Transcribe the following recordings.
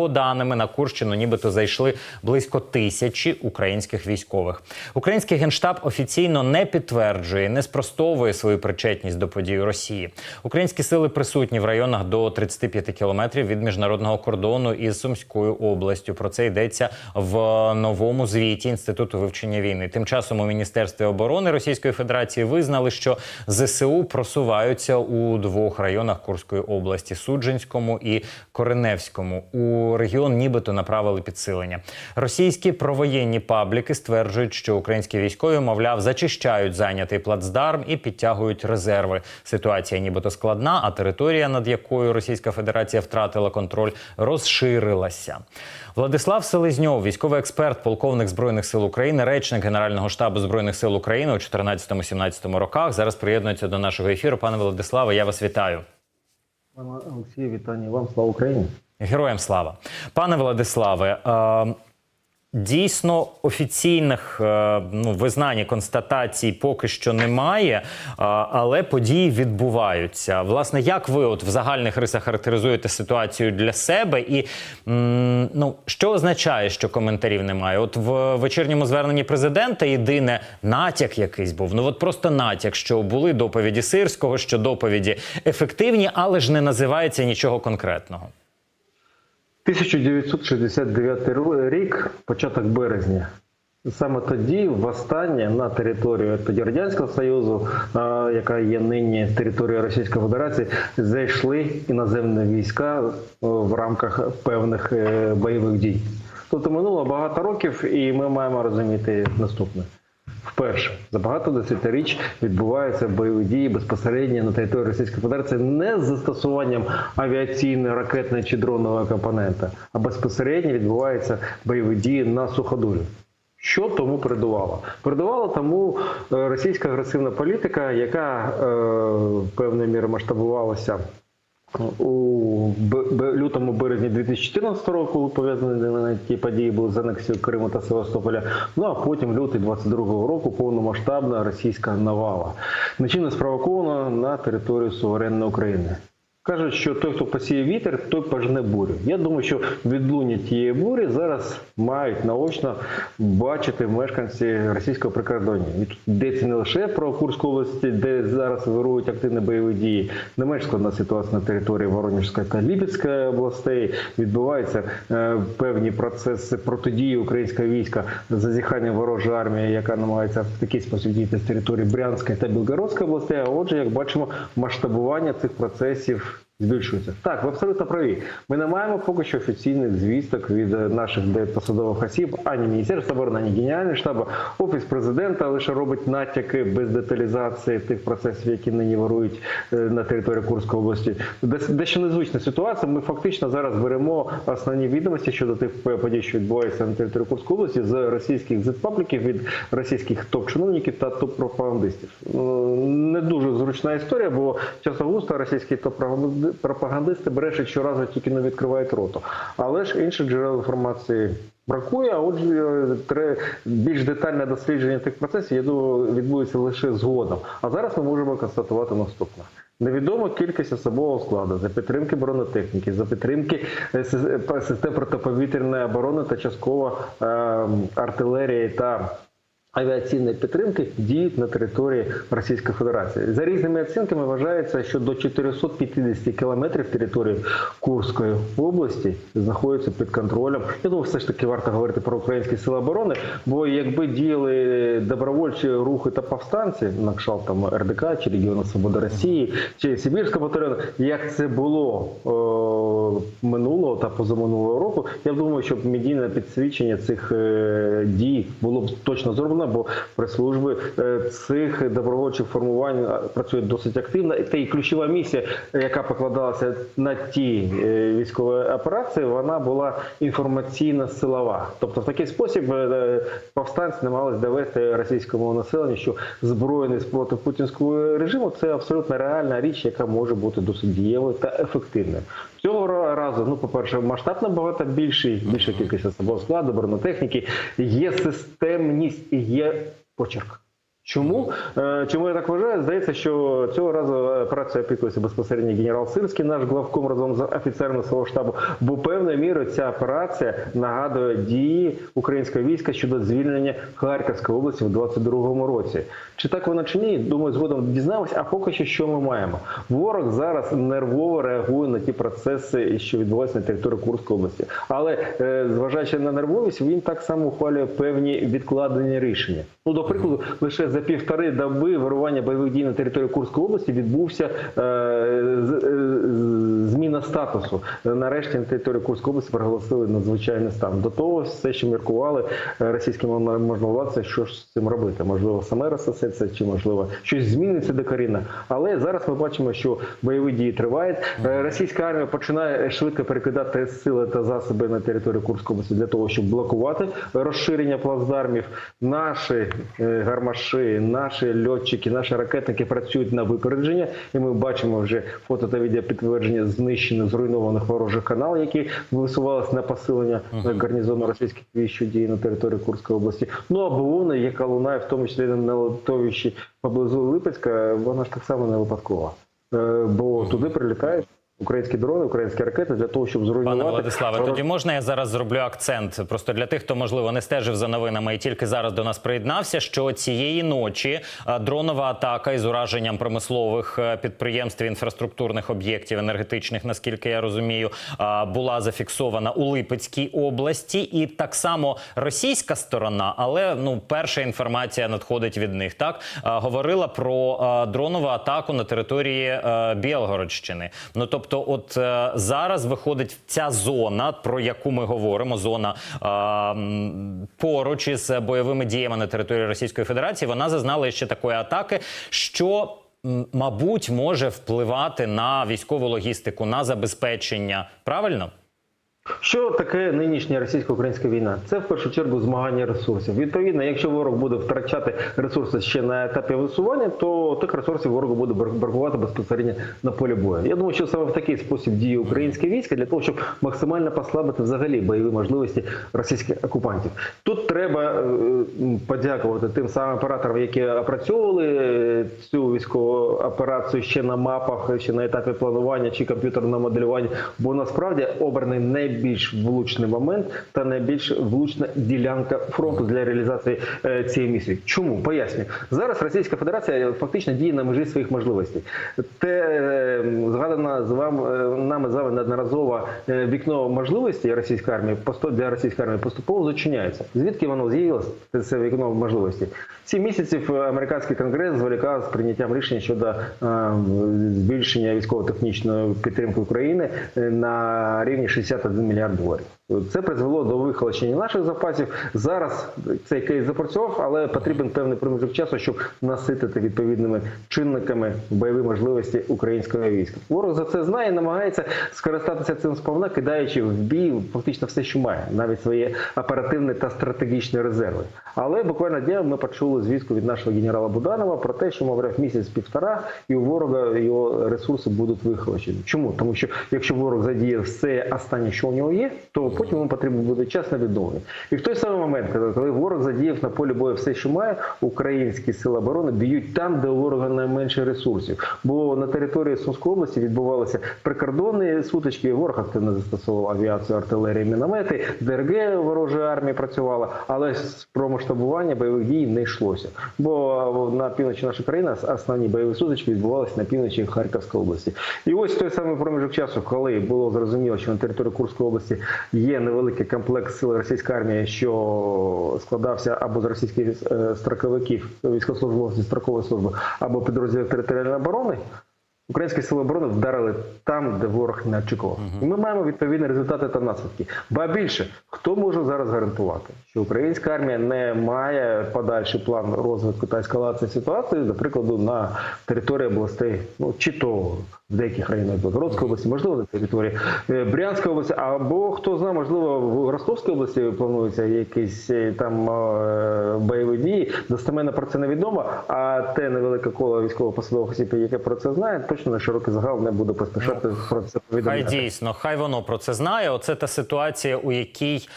його даними на Курщину, нібито зайшли близько тисячі українських військових. Український генштаб офіційно не підтверджує, не спростовує свою причетність до подій у Росії. Українські сили присутні в районах до 35 кілометрів від міжнародного кордону із Сумською областю. Про це йдеться в новому звіті інституту вивчення війни. Тим часом у міністерстві оборони Російської Федерації визнали, що ЗСУ просуваються у двох районах Курської області Судженському і Кореневському. У регіон нібито направили підсилення. Російські провоєнні пабліки стверджують, що українські військові, мовляв, зачищають зайнятий плацдарм і підтягують резерви. Ситуація нібито складна, а територія, над якою Російська Федерація втратила контроль, розширилася. Владислав Селезньов, військовий експерт, полковник збройних сил України, речник Генерального штабу збройних сил України у 14-17 роках. Зараз приєднується до нашого ефіру. Пане Владиславе, я вас вітаю. Пане Олексію, вітання вам, слава Україні. Героям слава, пане Владиславе. Е, Дійсно, офіційних е, ну, визнань констатацій поки що немає, е, але події відбуваються. Власне, як ви от в загальних рисах характеризуєте ситуацію для себе, і ну що означає, що коментарів немає? От в вечірньому зверненні президента єдине натяк якийсь був. Ну от просто натяк, що були доповіді сирського, що доповіді ефективні, але ж не називається нічого конкретного. 1969 рік, початок березня. Саме тоді, востаннє на територію тоді Радянського Союзу, яка є нині територією Російської Федерації, зайшли іноземні війська е, в рамках певних е, бойових дій. Тобто минуло багато років, і ми маємо розуміти наступне. Вперше за багато десятиріч відбуваються бойові дії безпосередньо на території Російської Федерації не з застосуванням авіаційної, ракетної чи дронового компонента, а безпосередньо відбуваються бойові дії на суходолі. Що тому передувало? Передувала тому е, російська агресивна політика, яка е, певною мірою масштабувалася у лютому березні 2014 року пов'язані ті події були з анексією Криму та Севастополя. Ну а потім лютий 22-го року повномасштабна російська навала, нічим не спровокована на територію суверенної України. Кажуть, що той, хто посіє вітер, той пожне бурю. Я думаю, що відлуння тієї бурі зараз мають наочно бачити мешканці російського прикордоння. Йдеться не лише про Курську область, де зараз вирують активні бойові дії, не менш складна ситуація на території Воронежської та Ліпецької областей. Відбуваються е, певні процеси протидії українського війська зазіхання ворожої армії, яка намагається в такий спосіб діяти з території Брянської та Білгородської областей. А отже, як бачимо, масштабування цих процесів збільшується. Так, ви абсолютно праві. Ми не маємо поки що офіційних звісток від е, наших посадових осіб, ані Міністерства оборони, ані Генерального штабу. Офіс президента лише робить натяки без деталізації тих процесів, які нині вирують е, на території Курської області. Дещо незвична ситуація. Ми фактично зараз беремо основні відомості щодо тих подій, що відбуваються на території Курської області, з російських зетпабліків, від російських топ-чиновників та топ-пропагандистів. Не дуже зручна історія, бо часто густо російські топ-пропаганди- пропагандисти брешуть щоразу, тільки не відкривають роту. Але ж інших джерел інформації. Бракує, а отже, більш детальне дослідження тих процесів, я думаю, відбудеться лише згодом. А зараз ми можемо констатувати наступне. Невідома кількість особового складу за підтримки бронетехніки, за підтримки е, сис- систем протиповітряної оборони та частково е, артилерії та авіаційної підтримки діють на території Російської Федерації. За різними оцінками вважається, що до 450 кілометрів території Курської області знаходяться під контролем. Я думаю, все ж таки варто говорити про українські сили оборони, бо якби діяли добровольчі рухи та повстанці, на кшталт там РДК чи Регіону Свободи Росії, чи Сибірського батальйону, як це було е, минулого та позаминулого року, я думаю, що медійне підсвічення цих е, дій було б точно зроблено, бо прес-служби е, цих добровольчих формувань працюють досить активно. Та і ключова місія, яка покладалася на ті е, військові операції, вона була інформаційно силова. Тобто, в такий спосіб повстанці намагалися довести російському населенню, що збройний спротив путінського режиму це абсолютно реальна річ, яка може бути досить дієвою та ефективною. Цього ра- разу, ну, по-перше, масштаб набагато більший, більша кількість особового складу, бронетехніки, є системність і є почерк. Чому? Е, Чому я так вважаю? Здається, що цього разу операція опікується безпосередньо генерал Сирський, наш главком разом з офіцерами свого штабу. Бо певною мірою ця операція нагадує дії українського війська щодо звільнення Харківської області в 22-му році. Чи так воно чи ні? Думаю, згодом дізнаємось. А поки що що ми маємо? Ворог зараз нервово реагує на ті процеси, що відбуваються на території Курської області. Але е, зважаючи на нервовість, він так само ухвалює певні відкладені рішення. Ну, до прикладу, лише за півтори доби вирування бойових дій на території Курської області відбувся е, з- е, зміна статусу. Нарешті на території Курської області проголосили надзвичайний стан. До того все, що міркували е, російські можновладці, що ж з цим робити. Можливо, саме розсосеться, чи можливо щось зміниться докорінно. Але зараз ми бачимо, що бойові дії тривають. Е, Російська армія починає швидко перекидати сили та засоби на територію Курської області для того, щоб блокувати розширення плацдармів. Наші е, гармаші, наші льотчики, наші ракетники працюють на випередження, і ми бачимо вже фото та відео підтвердження знищених зруйнованих ворожих канал, які висувалися на посилення гарнізону російських військ, що діє на території Курської області. Ну а бавовна, яка лунає в тому числі на литовищі поблизу Липецька, вона ж так само не випадкова. Е, Бо туди прилітають українські дрони, українські ракети для того, щоб зруйнувати Пане Владиславе, тоді можна я зараз зроблю акцент просто для тих, хто можливо не стежив за новинами і тільки зараз до нас приєднався. Що цієї ночі е, дронова атака із ураженням промислових е, підприємств, інфраструктурних об'єктів енергетичних, наскільки я розумію, е, була зафіксована у Липецькій області, і так само російська сторона, але ну перша інформація надходить від них. Так говорила про дронову атаку на території Білгородщини. Ну тобто, от е, зараз виходить ця зона, про яку ми говоримо, зона е, поруч із бойовими діями на території Російської Федерації. Вона зазнала ще такої атаки, що. Мабуть, може впливати на військову логістику, на забезпечення. Правильно? Що таке нинішня російсько-українська війна? Це в першу чергу змагання ресурсів. Відповідно, якщо ворог буде втрачати ресурси ще на етапі висування, то тих ресурсів ворогу буде брак- бракувати безпосередньо на полі бою. Я думаю, що саме в такий спосіб діє українське військо для того, щоб максимально послабити взагалі бойові можливості російських окупантів. Тут треба е, подякувати тим самим операторам, які опрацьовували е, цю військову операцію ще на мапах, ще на етапі планування чи комп'ютерного моделювання. Бо насправді обраний найбільш влучний момент та найбільш влучна ділянка фронту для реалізації е, цієї місії. Чому поясню зараз Російська Федерація фактично діє на межі своїх можливостей. Те е, згадано з вами е, нами з вами неодноразово е, вікно можливостей російської армії для російської армії поступово зачиняється. Звідки воно з'явилось? Це вікно можливостей. Сім місяців американський конгрес зволікав з прийняттям рішення щодо е, збільшення військово-технічної підтримки України е, на рівні 61 мільярд доларів. Це призвело до вихолощення наших запасів. Зараз цей кейс запрацював, але потрібен певний проміжок часу, щоб наситити відповідними чинниками бойові можливості українського війська. Ворог за це знає, намагається скористатися цим сповна, кидаючи в бій фактично все, що має, навіть свої оперативні та стратегічні резерви. Але буквально дня ми почули звістку від нашого генерала Буданова про те, що мовляв місяць-півтора, і у ворога його ресурси будуть вихолощені. Чому? Тому що якщо ворог задіє все останнє, що у нього є, то потім йому потрібен буде час на відновлення. І в той самий момент, коли ворог задіяв на полі бою все, що має, українські сили оборони б'ють там, де у ворога найменше ресурсів. Бо на території Сумської області відбувалися прикордонні сутички. Ворог активно застосовував авіацію, артилерію, міномети, ДРГ ворожої армії працювала, але про масштабування бойових дій не йшлося. Бо на півночі нашої країни основні бойові сутички відбувалися на півночі Харківської області. І ось той самий проміжок часу, коли було зрозуміло, що на території Курської області є невеликий комплекс сил російської армії, що складався або з російських е, строковиків військовослужбовців строкової служби, або підрозділів територіальної оборони. Українські сили оборони вдарили там, де ворог не очікував. І ми маємо відповідні результати та наслідки. Ба більше, хто може зараз гарантувати, що українська армія не має подальший план розвитку та ескалації ситуації, до прикладу, на території областей, ну чи то в деяких районах Білгородської області, можливо, на території е, Брянської області, або хто знає, можливо, в Ростовській області плануються якісь е, там е, бойові дії. Достеменно про це невідомо. А те невелике коло військово-посадових осіб, яке про це знає, точно на широкий загал не буде поспішати про це Хай дійсно, хай воно про це знає. Оце та ситуація, у якій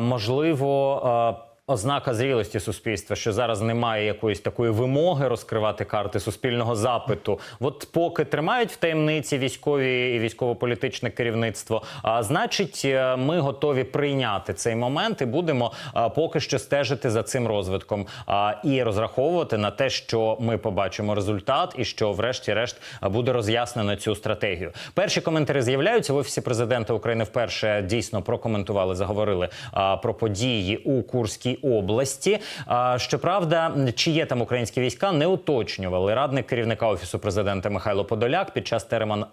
можливо. Ознака зрілості суспільства, що зараз немає якоїсь такої вимоги розкривати карти суспільного запиту. От поки тримають в таємниці військові і військово-політичне керівництво, а значить, е, ми готові прийняти цей момент і будемо поки що стежити за цим розвитком і розраховувати на те, що ми побачимо результат, і що, врешті-решт, буде роз'яснено цю стратегію. Перші коментарі з'являються в офісі президента України. Вперше дійсно прокоментували, заговорили про події у Курській області. Щоправда, чи є там українські війська, не уточнювали. Радник керівника офісу президента Михайло Подоляк під час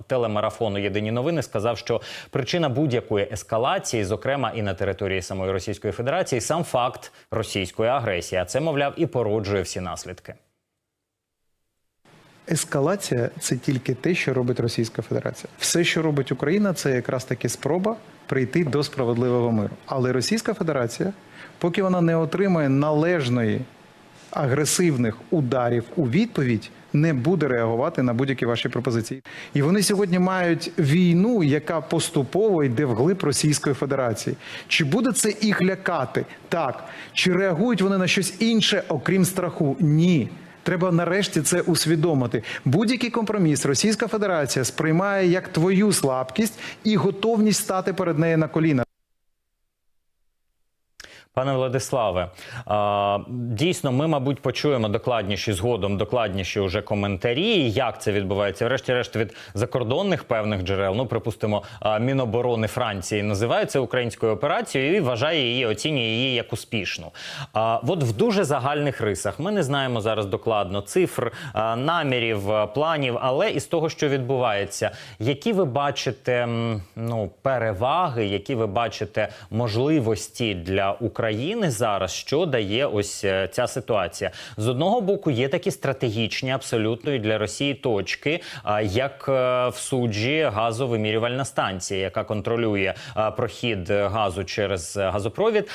телемарафону Єдині новини сказав, що причина будь-якої ескалації, зокрема і на території самої Російської Федерації, сам факт російської агресії. А це мовляв і породжує всі наслідки. Ескалація це тільки те, що робить Російська Федерація. Все, що робить Україна, це якраз таки спроба прийти до справедливого миру. Але Російська Федерація, поки вона не отримає належної агресивних ударів у відповідь, не буде реагувати на будь-які ваші пропозиції. І вони сьогодні мають війну, яка поступово йде вглиб Російської Федерації. Чи буде це їх лякати? Так. Чи реагують вони на щось інше, окрім страху? Ні. Треба нарешті це усвідомити. Будь-який компроміс Російська Федерація сприймає як твою слабкість і готовність стати перед нею на коліна. Пане Владиславе, дійсно, ми, мабуть, почуємо докладніші згодом, докладніші уже коментарі, як це відбувається. Врешті-решт від закордонних певних джерел. Ну, припустимо, Міноборони Франції називає українською операцією і вважає її, оцінює її як успішну. От в дуже загальних рисах ми не знаємо зараз докладно цифр, намірів, планів, але із того, що відбувається, які ви бачите ну, переваги, які ви бачите можливості для України зараз, що дає ось е, ця ситуація? З одного боку, є такі стратегічні, абсолютно для Росії точки, а, як е, в суджі газовимірювальна станція, яка контролює прохід е, газу через е, газопровід.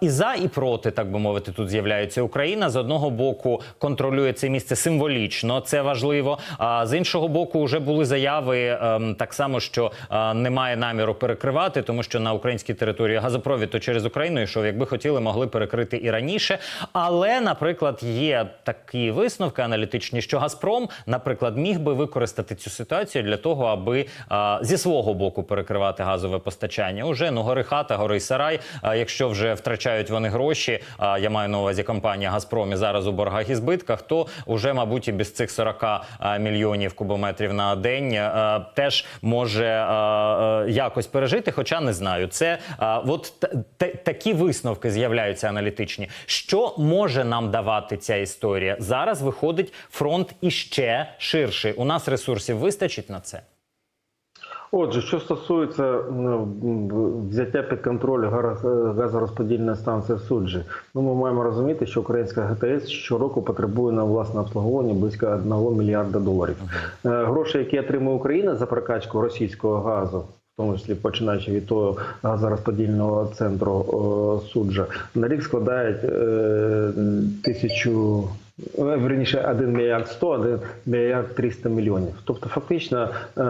І за, і проти, так би мовити, тут з'являється Україна. З одного боку контролює це місце символічно, це важливо. А з іншого боку, вже були заяви ем, так само, що е, немає наміру перекривати, тому що на українській території газопровід то через Україну йшов. Якби хотіли, могли перекрити і раніше. Але, наприклад, є такі висновки аналітичні, що Газпром, наприклад, міг би використати цю ситуацію для того, аби е, зі свого боку перекривати газове постачання. Уже ну гори хата, гори сарай. А якщо вже втрачають вони гроші, а я маю на увазі компанія Газпром і зараз у боргах і збитках, то вже, мабуть, і без цих 40 мільйонів кубометрів на день а, теж може а, а, якось пережити. Хоча не знаю, це а, от та- такі висновки з'являються аналітичні. Що може нам давати ця історія? Зараз виходить фронт іще ширший. У нас ресурсів вистачить на це. Отже, що стосується взяття під контроль газорозподільної станції в суджі, ну ми маємо розуміти, що українська ГТС щороку потребує на власне обслуговування близько 1 мільярда доларів. Е, Гроші, які отримує Україна за прокачку російського газу. Тому числі починаючи від того газорозподільного центру суджа, на рік складають е, тисячу верніше 1 мільярд 100, 1 мільярд 300 мільйонів. Тобто, фактично е,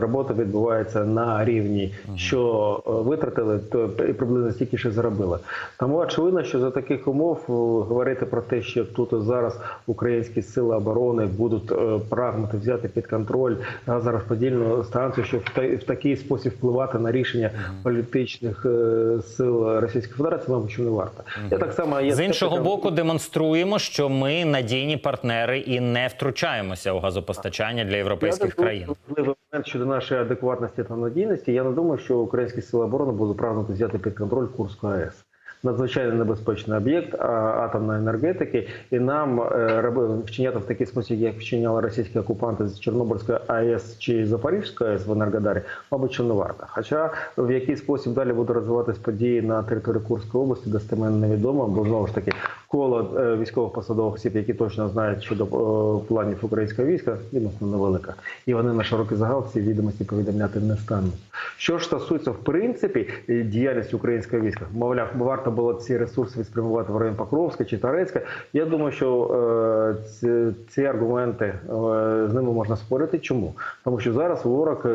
робота відбувається на рівні, що е, витратили, то і приблизно стільки ще заробили. Тому очевидно, що за таких умов е, говорити про те, що тут зараз українські сили оборони будуть прагнути взяти під контроль газорозподільну станцію, щоб в та- в такий спосіб впливати на рішення політичних сил Російської Федерації, мабуть, що не варто. Я так само є З іншого боку, демонструємо, що ми надійні партнери і не втручаємося у газопостачання для європейських Я країн. важливий момент щодо нашої адекватності та надійності. Я не думаю, що українські сили оборони будуть прагнути взяти під контроль Курську АЕС. Надзвичайно небезпечний об'єкт атомної енергетики, і нам е, вчиняти в такий спосіб, як вчиняли російські окупанти з Чорнобильської АЕС чи Запорізької АЕС в Енергодарі, мабуть, що не варто. Хоча в який спосіб далі будуть розвиватись події на території Курської області, достеменно невідомо, бо знову ж таки коло е, військових посадових осіб, які точно знають щодо е, планів українського війська, відносно невелика. І вони на широкий загал ці відомості повідомляти не стануть. Що ж стосується в принципі е, діяльності українського війська, мовляв, варто було ці ресурси спрямувати в район Покровська чи Тарецька. Я думаю, що ці, аргументи з ними можна спорити. Чому? Тому що зараз ворог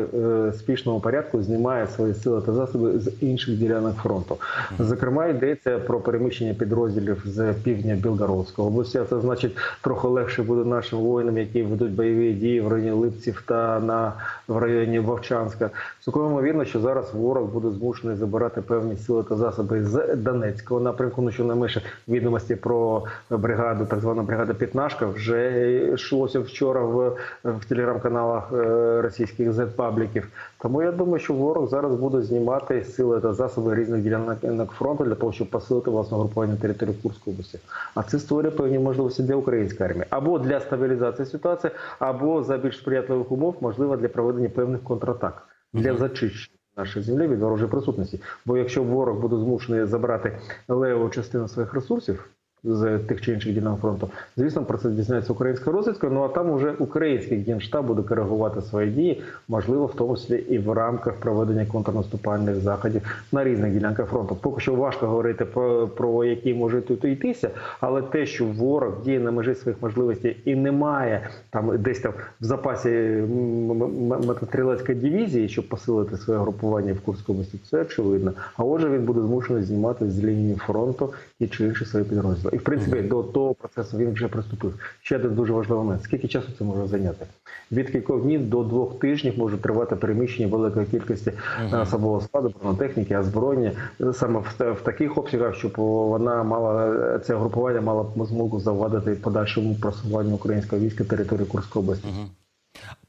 спішному порядку знімає свої сили та засоби з інших ділянок фронту. Зокрема, йдеться про переміщення підрозділів з півдня Білгородської області. Це значить трохи легше буде нашим воїнам, які ведуть бойові дії в районі Липців та на в районі Вовчанська. Цілком ймовірно, що зараз ворог буде змушений забирати певні сили та засоби з Донецького напрямку. Ну щонайменше відомості про бригаду, так звану бригаду Пітнашка, вже йшлося вчора в, в телеграм-каналах е, російських Z-пабліків. Тому я думаю, що ворог зараз буде знімати сили та засоби різних ділянок фронту для того, щоб посилити власне групування території Курської області. А це створює певні можливості для української армії або для стабілізації ситуації, або за більш сприятливих умов, можливо, для проведення певних контратак для зачищення. Нашої землі від ворожої присутності. Бо якщо ворог буде змушений забрати леву частину своїх ресурсів з тих чи інших ділянок фронту, звісно, про це дізнається українська розвідка. Ну а там уже український генштаб буде коригувати свої дії, можливо, в тому числі і в рамках проведення контрнаступальних заходів на різних ділянках фронту. Поки що важко говорити про, про які може тут йтися, але те, що ворог діє на межі своїх можливостей і немає там десь там в запасі мотострілецької дивізії, щоб посилити своє групування в Курській області, це очевидно. А отже, він буде змушений знімати з лінії фронту і чи інші свої підрозділи. І в принципі до того процесу він вже приступив. Ще один дуже важливий момент. Скільки часу це може зайняти? Від кількох днів до двох тижнів може тривати переміщення великої кількості е, особового складу, бронетехніки, озброєння саме в, в таких обсягах, щоб вона мала це групування мала б змогу завадити подальшому просуванню українського війська території Курської області.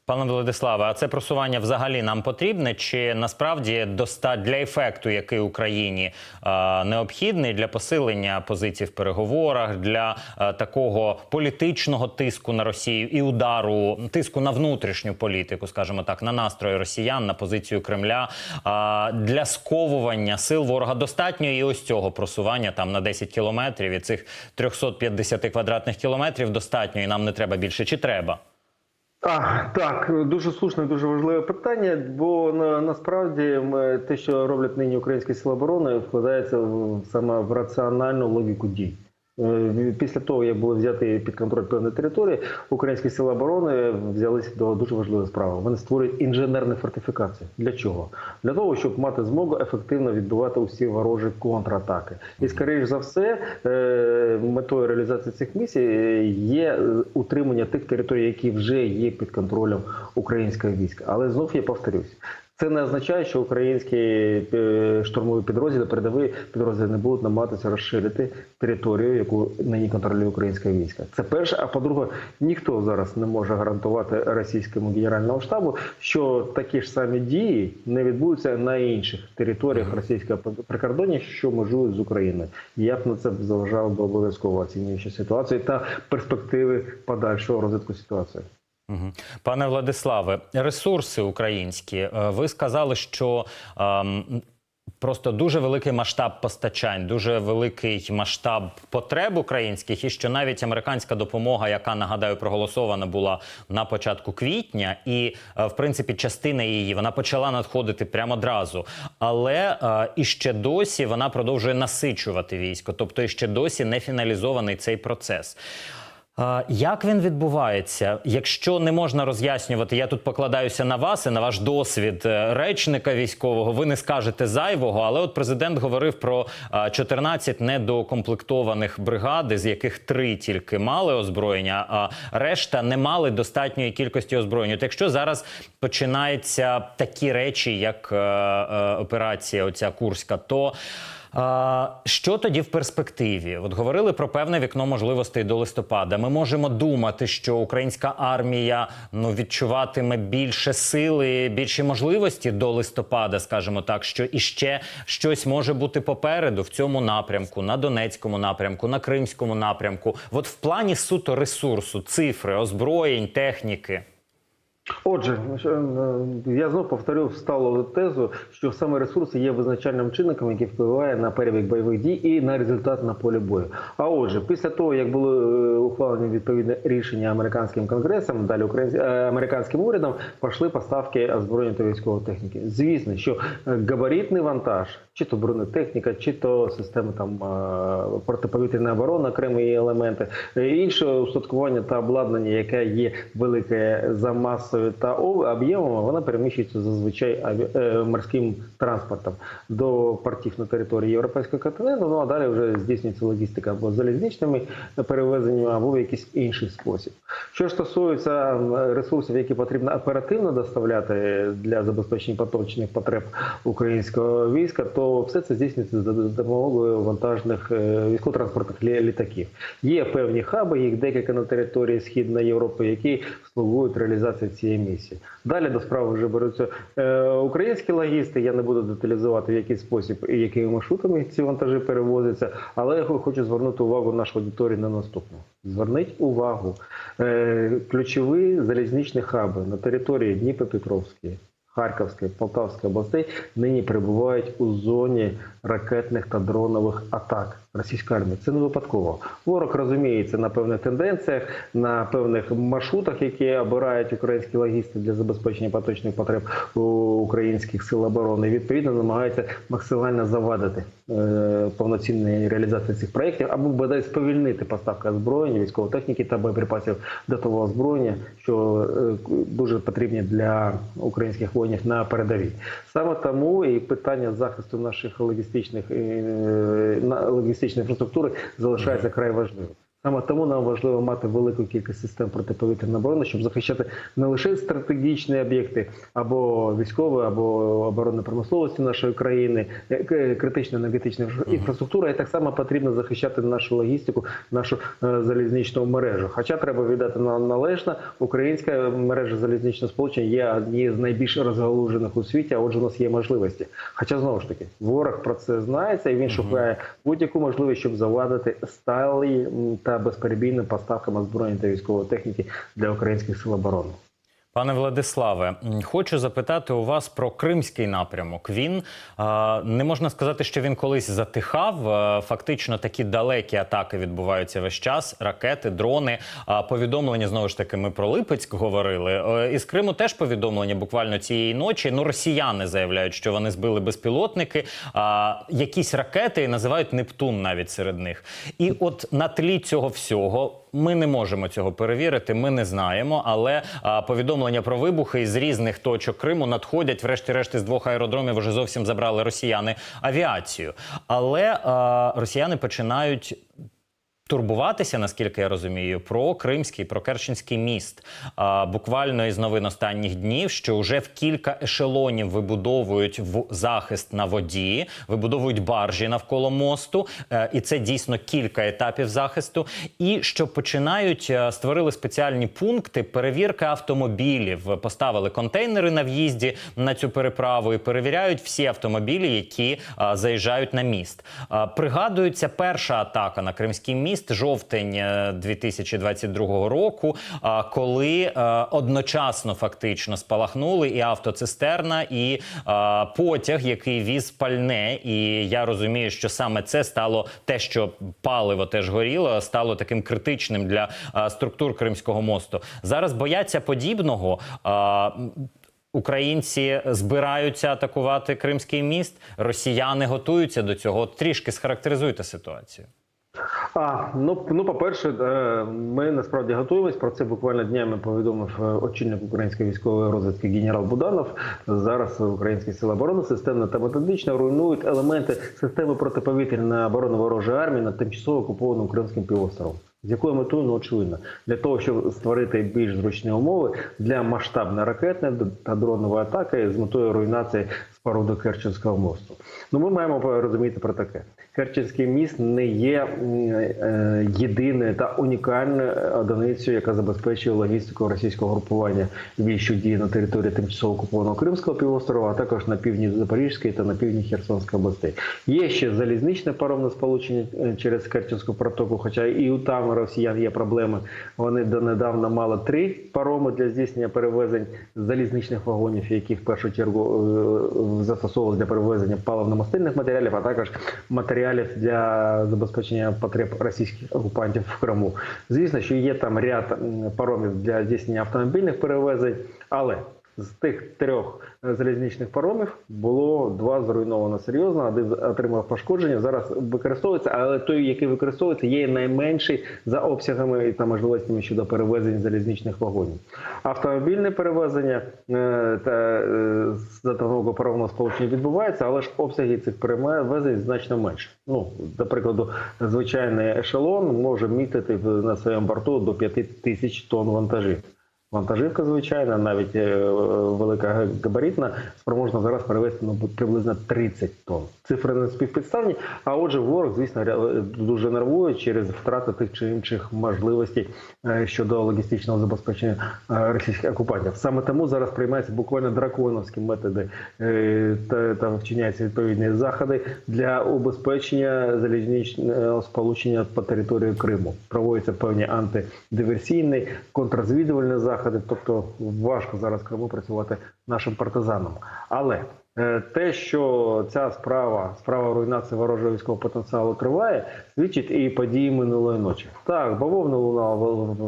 Пане Владиславе, а це просування взагалі нам потрібне? Чи насправді достатньо для ефекту, який Україні е, необхідний для посилення позицій в переговорах, для е, такого політичного тиску на Росію і удару тиску на внутрішню політику, скажімо так, на настрої росіян, на позицію Кремля е, для сковування сил ворога достатньо і ось цього просування там на 10 кілометрів і цих 350 квадратних кілометрів достатньо, і нам не треба більше. Чи треба? А, так, дуже слушне, дуже важливе питання, бо на, насправді ми те, що роблять нині українські сили оборони, вкладається в, саме в раціональну логіку дій. Е, Після того, як були взяти під контроль певні території, українські сили оборони взялися до дуже важливої справи. Вони створюють інженерні фортифікації. Для чого? Для того, щоб мати змогу ефективно відбивати усі ворожі контратаки. І, скоріш за все, е, метою реалізації цих місій є е, утримання тих територій, які вже є під контролем українського війська. Але знов я повторюсь. Це не означає, що українські е, штурмові підрозділи, передові підрозділи не будуть намагатися розширити територію, яку нині контролює українське військо. Це перше. А по-друге, ніхто зараз не може гарантувати російському генеральному штабу, що такі ж самі дії не відбудуться на інших територіях російського прикордоння, що межують з Україною. Я б на це заважав би обов'язково оцінюючи ситуацію та перспективи подальшого розвитку ситуації. Пане Владиславе, ресурси українські. Е, Ви сказали, що ем, просто дуже великий масштаб постачань, дуже великий масштаб потреб українських, і що навіть американська допомога, яка нагадаю проголосована була на початку квітня, і е, в принципі частина її вона почала надходити прямо одразу. Але е, і ще досі вона продовжує насичувати військо, тобто ще досі не фіналізований цей процес. Як він відбувається? Якщо не можна роз'яснювати, я тут покладаюся на вас і на ваш досвід е, речника військового. Ви не скажете зайвого, але от президент говорив про а, 14 недоукомплектованих бригад, з яких три тільки мали озброєння, а решта не мали достатньої кількості озброєння. От якщо зараз починаються такі речі, як е, е, операція оця Курська, то що тоді в перспективі? От говорили про певне вікно можливостей до листопада. Ми можемо думати, що українська армія ну відчуватиме більше сили, більші можливості до листопада, скажімо так, що іще щось може бути попереду в цьому напрямку, на Донецькому напрямку, на Кримському напрямку. От в плані суто ресурсу, цифри, озброєнь, техніки. Отже, е, я знов повторю сталу тезу, що саме ресурси є визначальним чинником, який впливає на перебіг бойових дій і на результат на полі бою. А отже, після того як були е, ухвалені відповідне рішення американським конгресом, далі українським американським урядом, пішли поставки озброєння та військової техніки. Звісно, що е, габаритний вантаж, чи то бронетехніка, чи то системи там е, протиповітряної оборони, окремі її елементи, е, інше устаткування та обладнання, яке є велике за масою та об- об'ємом, вона переміщується зазвичай е, морським транспортом до портів на території європейського континенту. Ну а далі вже здійснюється логістика або залізничними перевезеннями, або в якийсь інший спосіб. Що ж стосується ресурсів, які потрібно оперативно доставляти для забезпечення поточних потреб українського війська, то все це здійснюється за допомогою вантажних е, військово-транспортних літаків. Є певні хаби, їх декілька на території Східної Європи, які слугують реалізації цієї місії. Далі до справи вже беруться е, українські логісти. Я не буду деталізувати в який спосіб і якими маршрутами ці вантажі перевозяться, але я хочу звернути увагу нашої аудиторії на наступне. Зверніть увагу, е, ключові залізничні хаби на території Дніпропетровської, Харківської, Полтавської областей нині перебувають у зоні ракетних та дронових атак російської армії. Це не випадково. Ворог розуміється на певних тенденціях, на певних маршрутах, які обирають українські логісти для забезпечення поточних потреб українських сил оборони. Відповідно, намагається максимально завадити е, повноцінної реалізації цих проєктів або бодай сповільнити поставки озброєння, військової техніки та боєприпасів до того озброєння, що е, дуже потрібні для українських воїнів на передовій. Саме тому і питання захисту наших логістичних е, на- логістичної інфраструктури залишається край важливим. Саме тому нам важливо мати велику кількість систем протиповітряної оборони, щоб захищати не лише стратегічні об'єкти або військової, або оборонної промисловості нашої країни, е, критична енергетична інфраструктура, і так само потрібно захищати нашу логістику, нашу е, залізничну мережу. Хоча треба віддати на належно, українська мережа залізничного сполучення є однією з найбільш розгалужених у світі. А отже, у нас є можливості. Хоча знову ж таки, ворог про це знається, і він шукає будь-яку можливість, щоб завадити сталі м, безперебійним поставкам озброєння та військової техніки для українських сил оборони. Пане Владиславе, хочу запитати у вас про кримський напрямок. Він не можна сказати, що він колись затихав. Е, Фактично такі далекі атаки відбуваються весь час. Ракети, дрони. Повідомлення знову ж таки ми про Липецьк говорили. Е, Із Криму теж повідомлення буквально цієї ночі. Ну, росіяни заявляють, що вони збили безпілотники. Якісь ракети і називають Нептун навіть серед них. І от на тлі цього всього. Ми не можемо цього перевірити, ми не знаємо. Але а, повідомлення про вибухи з різних точок Криму надходять. Врешті-решт з двох аеродромів вже зовсім забрали росіяни авіацію. Але а, росіяни починають. Турбуватися, наскільки я розумію, про Кримський, про Керченський міст. А, буквально із новин останніх днів, що вже в кілька ешелонів вибудовують в захист на воді, вибудовують баржі навколо мосту, е, і це дійсно кілька етапів захисту. І що починають е, створили спеціальні пункти перевірки автомобілів, поставили контейнери на в'їзді на цю переправу і перевіряють всі автомобілі, які е, заїжджають на міст. Е, Пригадується перша атака на Кримський міст, жовтень е, 2022 року, е, коли е, одночасно фактично спалахнули і автоцистерна, і потяг, який віз пальне. І я розумію, що саме це стало те, що паливо теж горіло, стало таким критичним для структур Кримського мосту. Зараз бояться подібного. Українці збираються атакувати Кримський міст, росіяни готуються до цього. Трішки схарактеризуйте ситуацію. А ну ну, по-перше, е, ми насправді готуємось. Про це буквально днями повідомив е, очільник української військової розвідки генерал Буданов. Зараз українські сили оборони системно та методично руйнують елементи системи протиповітряної оборони ворожої армії над тимчасово окупованим Кримським півостровом. З якою метою ну очевидно для того, щоб створити більш зручні умови для масштабної ракетної та дронової атаки з метою руйнації споруди Керченського мосту. Ну ми маємо розуміти про таке. Керченський міст не є е, єдиною та унікальною одиницею, яка забезпечує логістику російського групування що діє на території тимчасово окупованого Кримського півострова, а також на півдні Запорізької та на півдні Херсонської областей. Є ще залізничне паромне сполучення е, через Керченську протоку, хоча і у там росіян є проблеми. Вони донедавна мали три пароми для здійснення перевезень залізничних вагонів, які в першу чергу е, застосовувалися для перевезення паливно-мастильних матеріалів, а також матеріалів для забезпечення потреб російських окупантів в Криму. Звісно, що є там ряд паромів для здійснення автомобільних перевезень, але з тих трьох е, залізничних паромів було два зруйновано серйозно, один отримав пошкодження. Зараз використовується, але той, який використовується, є найменший за обсягами та можливостями щодо перевезень залізничних вагонів. Автомобільне перевезення е, та е, з затонового паромного сполучення відбувається, але ж обсяги цих перевезень значно менше. Ну, до прикладу, звичайний ешелон може містити на своєму борту до 5 тисяч тонн вантажів. Вантажівка, звичайна, навіть е, велика габаритна, спроможна зараз перевезти ну, приблизно 30 тонн. Цифри не співпідставні. А отже, ворог, звісно, дуже нервує через втрати тих чи інших можливостей е, щодо логістичного забезпечення е, російських окупантів. Саме тому зараз приймаються буквально драконовські методи та, та вчиняються відповідні заходи для убезпечення залізничного сполучення по території Криму. Проводяться певні антидиверсійні, контррозвідувальні заходи. Тобто важко зараз Криму працювати нашим партизанам. Але те, що ця справа, справа руйнації ворожого військового потенціалу триває, свідчить і події минулої ночі. Так, бавовна лунала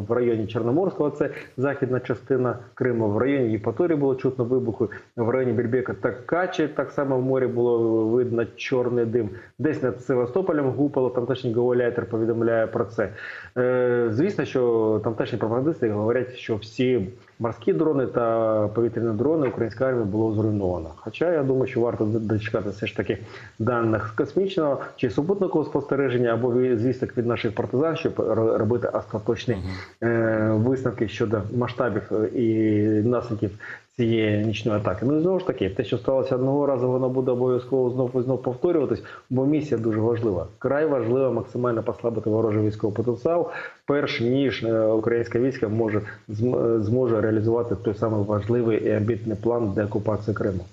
в районі Чорноморського, це західна частина Криму. В районі Єпаторії було чутно вибухи. В районі Більбека та Качі так само в морі було видно чорний дим. Десь над Севастополем гупало. Тамтешній гауляйтер повідомляє про це. Е, звісно, що тамтешні пропагандисти говорять, що всі морські дрони та повітряні дрони української армії було зруйновано. Хоча я думаю, що варто дочекати все ж таки даних з космічного чи супутникового спостереження або ві- звісток від наших партизан, щоб робити остаточні е, висновки щодо масштабів е, і наслідків цієї нічної атаки. Ну і знову ж таки, те, що сталося одного разу, воно буде обов'язково знову і знов повторюватись, бо місія дуже важлива. Край важливо максимально послабити ворожий військовий потенціал, перш ніж е, українське військо може зможе реалізувати той самий важливий і амбітний план для окупації Криму.